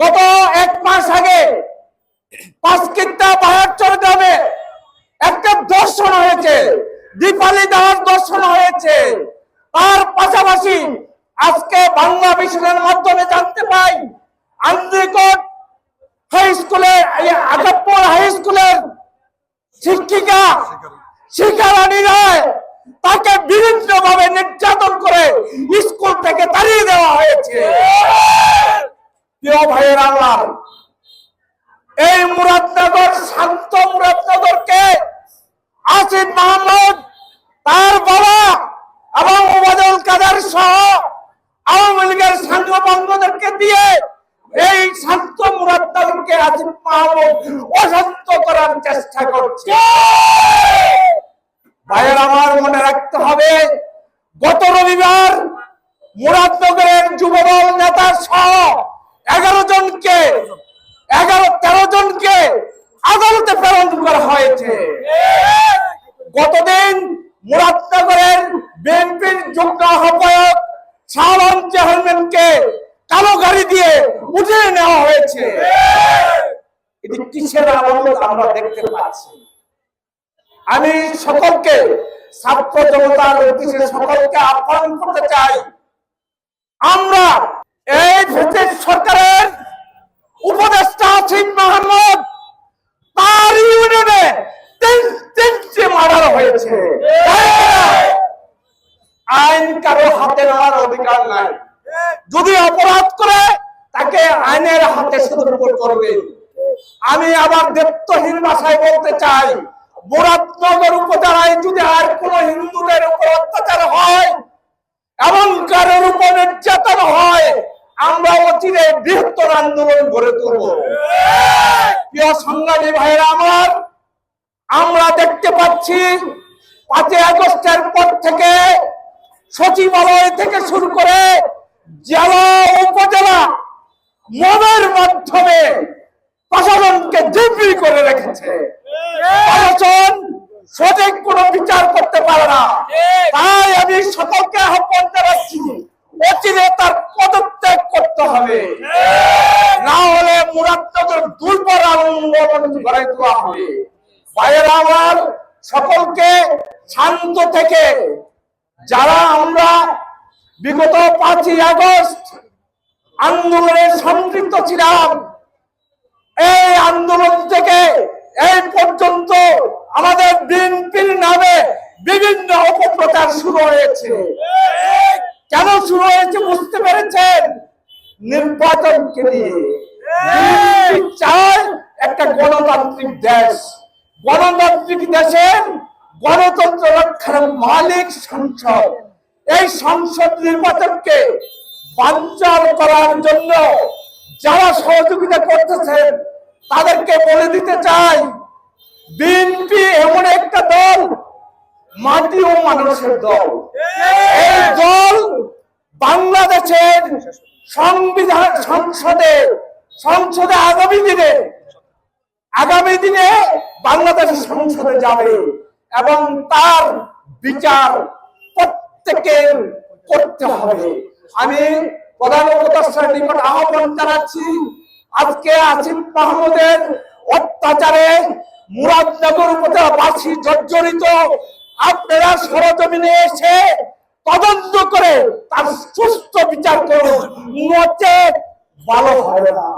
গত এক মাস আগে পাঁচকিত্তা বাহাত্তর গ্রামে একটা দর্শন হয়েছে, দীপালি দাস দর্শন হয়েছে। তার পাশাপাশি আজকে বাংলা মিশনের মাধ্যমে জানতে পাই, আন্দ্রিকট হাই স্কুলের আগাপুর হাই স্কুলের শিক্ষিকা শিক্ষারানী রায় তাকে বিভিন্ন ভাবে নির্যাতন করে স্কুল থেকে তাড়িয়ে দেওয়া হয়েছে প্রিয় ভাইয়ের আমার, এই মুরাদনগর, শান্ত মুরাদনগরকে আসিফ মাহমুদ, তার বাবা এবং ওবায়দুল কাদের সহ আওয়ামী লীগের সাংবাদিকদেরকে দিয়ে এই শান্ত মুরাদনগরকে আসিফ মাহমুদ অশান্ত করার চেষ্টা করছে। ভাইয়ের আমার মনে রাখতে হবে, গত রবিবার মুরাদনগরের যুবদল নেতা সহ এগারো জনকে, এগারো, তেরো জনকে আদালতে প্রেরণ করা হয়েছে। গতদিন মুরাদনগরের বিএনপির যোগ্য আহ্বায়ক শাহবান চেয়ারম্যানকে কালো গাড়ি দিয়ে উঠিয়ে নেওয়া হয়েছে। এটি কিসের আনন্দ আমরা দেখতে পাচ্ছি। আমি সকলকে, ছাত্র জনতার উদ্দেশ্যে সকলকে আহ্বান করতে চাই আমরা এই ব্রিটিশ সরকারের উপদেষ্টা আসিফ মাহমুদ তার ইউনিয়নে তিন তিনটি মার্ডার হয়েছে আইন কারও হাতে নেওয়ার অধিকার নাই যদি অপরাধ করে, তাকে আইনের হাতে সুদর্পণ করবে। আমি আবার দেবত্বহীন ভাষায় বলতে চাই মুরাদনগর উপজেলায় যদি আর কোন হিন্দুদের উপর অত্যাচার হয়, এমন কারোর উপর নির্যাতন হয়, আমরা অচিরে বৃহত্তর আন্দোলন গড়ে তুলব। প্রিয় সংগ্রামী ভাইয়েরা আমার, আমরা দেখতে পাচ্ছি পাঁচই আগস্টের পর থেকে সচিবালয় থেকে শুরু করে জেলা, উপজেলা মনের মাধ্যমে প্রশাসনকে জিম্মি করে রেখেছে। প্রশাসন সঠিক কোনো বিচার করতে পারে না। তাই আমি সকলকে আহ্বান জানাচ্ছি অচিরে তার পদত্যাগ করতে হবে। না হলে মুরাদনগর দুর্বল আন্দোলন গড়াই দেওয়া হবে। ভাইয়েরা আমার সকলকে শান্ত থেকে যারা আমরা বিগত পাঁচই আগস্ট আন্দোলনে সম্পৃক্ত ছিলাম। এই আন্দোলন থেকে এই পর্যন্ত আমাদের বিএনপির নামে বিভিন্ন অপপ্রচার শুরু হয়েছে। কেন শুরু হয়েছে বুঝতে পেরেছেন? নির্বাচনকে নিয়ে। চায় একটা গণতান্ত্রিক দেশ। গণতান্ত্রিক দেশের গণতন্ত্র রক্ষার মালিক সংসদ। এই সংসদ নির্বাচনকে বাঞ্চাল করার জন্য যারা সহযোগিতা করতেছেন তাদেরকে বলে দিতে চাই, বিএনপি এমন একটা দল, মাটি ও মানুষের দল। এই দল বাংলাদেশের সংবিধান সংসদে সংসদে আগামী দিনে আগামী দিনে বাংলাদেশের সংসদে যাবে এবং তার বিচার প্রত্যেকের করতে হবে। আমি প্রধান উপদেষ্টার নিকট আহ্বান জানাচ্ছি, আজকে আসিফ মাহমুদের অত্যাচারে মুরাদনগর উপজেলাবাসী জর্জরিত আপনারা সরজমিনে এসে তদন্ত করে তার সুস্থ বিচার করুন। নচেত ভালো হবে না।